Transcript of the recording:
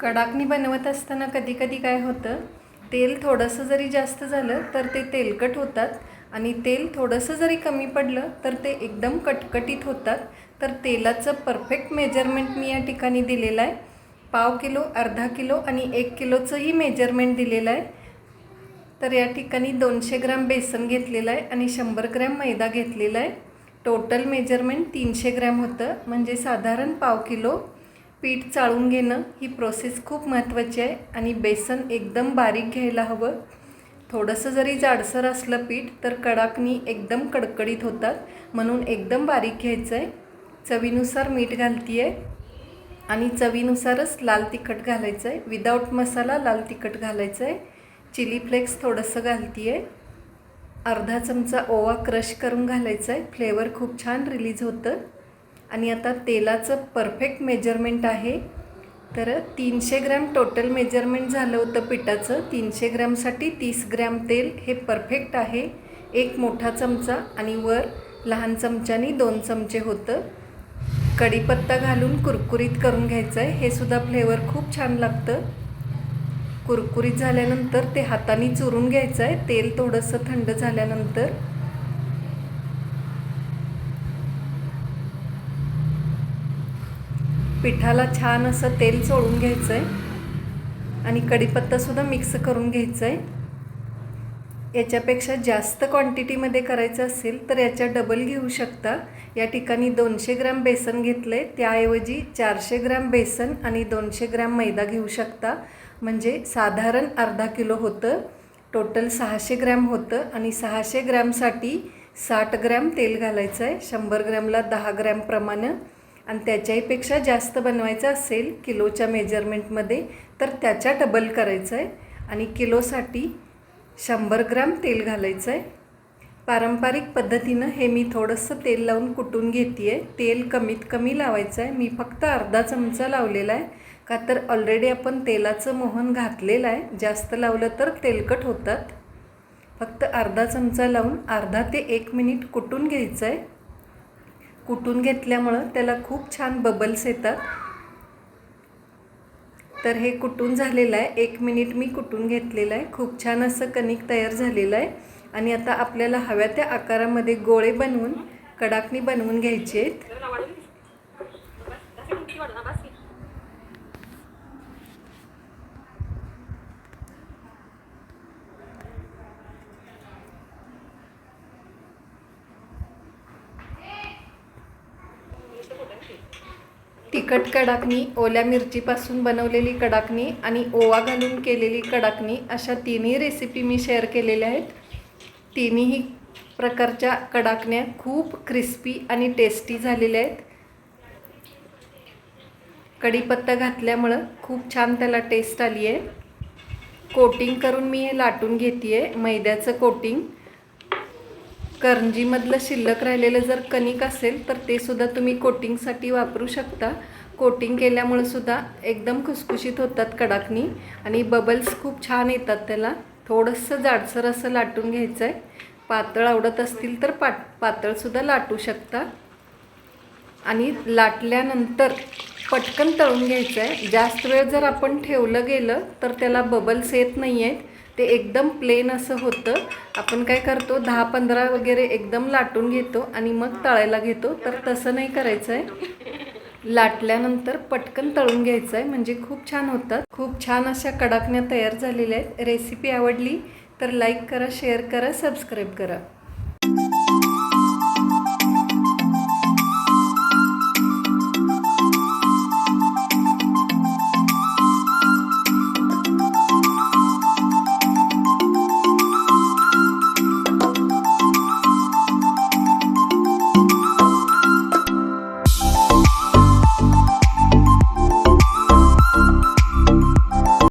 कडाकणी बनवत असताना कधी कधी काय होतं तेल थोडंसं जरी जास्त झालं तर ते तेलकट होतात. आणि तेल थोडंसं जरी कमी पडलं तर ते एकदम कटकटीत होतात. तर तेलाचं परफेक्ट मेजरमेंट मी या ठिकाणी दिलेलं आहे. पाव किलो अर्धा किलो आणि एक किलोचंही मेजरमेंट दिलेलं आहे. तर या ठिकाणी दोनशे ग्रॅम बेसन घेतलेलं आहे आणि शंभर ग्रॅम मैदा घेतलेला आहे. टोटल मेजरमेंट तीनशे ग्रॅम होतं. म्हणजे साधारण पाव किलो पीठ चाळून घेणं ही प्रोसेस खूप महत्त्वाची आहे आणि बेसन एकदम बारीक घ्यायला हवं. थोडंसं जरी जाडसर असलं पीठ तर कडाकणी एकदम कडकडीत होतात. म्हणून एकदम बारीक घ्यायचं आहे चवीनुसार मीठ घालती आहे आणि चवीनुसारच लाल तिखट घालायचं आहे विदाऊट मसाला लाल तिखट घालायचं आहे चिली फ्लेक्स थोडंसं घालती आहे अर्धा चमचा ओवा क्रश करून घालायचा आहे फ्लेवर खूप छान रिलीज होतं. आणि आता तेलाचं परफेक्ट मेजरमेंट आहे. तर तीनशे ग्रॅम टोटल मेजरमेंट झालं होतं पिठाचं. तीनशे ग्रॅमसाठी तीस ग्रॅम तेल हे परफेक्ट आहे. एक मोठा चमचा आणि वर लहान चमच्यानी दोन चमचे होतं. कढीपत्ता घालून कुरकुरीत करून घ्यायचं आहे हे सुद्धा फ्लेवर खूप छान लागतं. कुरकुरीत झाल्यानंतर ते हाताने चुरून घ्यायचं आहे तेल थोडंसं थंड झाल्यानंतर पिठाला छान असं तेल चोळून घ्यायचं आहे आणि कढीपत्तासुद्धा मिक्स करून घ्यायचं आहे याच्यापेक्षा जास्त क्वांटिटीमध्ये करायचं असेल तर याच्या डबल घेऊ शकता. या ठिकाणी दोनशे ग्रॅम बेसन घेतलं आहे त्याऐवजी चारशे ग्रॅम बेसन आणि दोनशे ग्रॅम मैदा घेऊ शकता. म्हणजे साधारण अर्धा किलो होतं. टोटल सहाशे ग्रॅम होतं आणि सहाशे ग्रॅमसाठी साठ ग्रॅम तेल घालायचं आहे शंभर ग्रॅमला दहा ग्रॅमप्रमाणे आणि त्याच्याहीपेक्षा जास्त बनवायचं असेल किलोच्या मेजरमेंटमध्ये तर त्याच्या डबल करायचं आहे आणि किलोसाठी शंभर ग्राम तेल घालायचं आहे पारंपरिक पद्धतीनं हे मी थोडंसं तेल लावून कुटून घेते आहे तेल कमीत कमी लावायचं आहे मी फक्त अर्धा चमचा लावलेला आहे. का तर ऑलरेडी आपण तेलाचं मोहन घातलेलं आहे. जास्त लावलं तर तेलकट होतात. फक्त अर्धा चमचा लावून अर्धा ते एक मिनिट कुटून घ्यायचं आहे कुटून घेतल्यामुळं त्याला खूप छान बबल्स येतात. तर हे कुटून झालेलं आहे? एक मिनिट मी कुटून घेतलेलं आहे? खूप छान असं कणिक तयार झालेलं आहे. आणि आता आपल्याला हव्या त्या आकारामध्ये गोळे बनवून कडाकणी बनवून घ्यायचे आहेत. तिखट कडाकणी ओल्या मिरचीपासून बनवलेली कडाकणी आणि ओवा घालून केलेली कडाकणी अशा तिन्ही रेसिपी मी शेअर केलेल्या आहेत. तिन्ही प्रकारच्या कडाकण्या खूप क्रिस्पी आणि टेस्टी झालेल्या आहेत. कढीपत्ता घातल्यामुळं खूप छान त्याला टेस्ट आली आहे कोटिंग करून मी हे लाटून घेते आहे मैद्याचं कोटिंग. करंजीमधलं शिल्लक राहिलेलं जर कणिक असेल तर ते सुद्धा तुम्ही कोटिंगसाठी वापरू शकता. कोटिंग केल्यामुळं सुद्धा एकदम खुसखुशीत होतात कडाकणी आणि बबल्स खूप छान येतात त्याला. थोडंसं जाडसर असं लाटून घ्यायचं आहे पातळ आवडत असतील तर पाट पातळसुद्धा लाटू शकता. आणि लाटल्यानंतर पटकन तळून घ्यायचं आहे जास्त वेळ जर आपण ठेवलं गेलं तर त्याला बबल्स येत नाही आहेत ते एकदम प्लेन असं होतं. आपण काय करतो दहा पंधरा वगैरे एकदम लाटून घेतो आणि मग तळायला घेतो. तर तसं नाही करायचं आहे लाटल्यानंतर पटकन तळून घ्यायचं आहे म्हणजे खूप छान होतात. खूप छान अशा कडाकण्या तयार झालेल्या आहेत. रेसिपी आवडली तर लाईक करा शेअर करा सबस्क्राईब करा.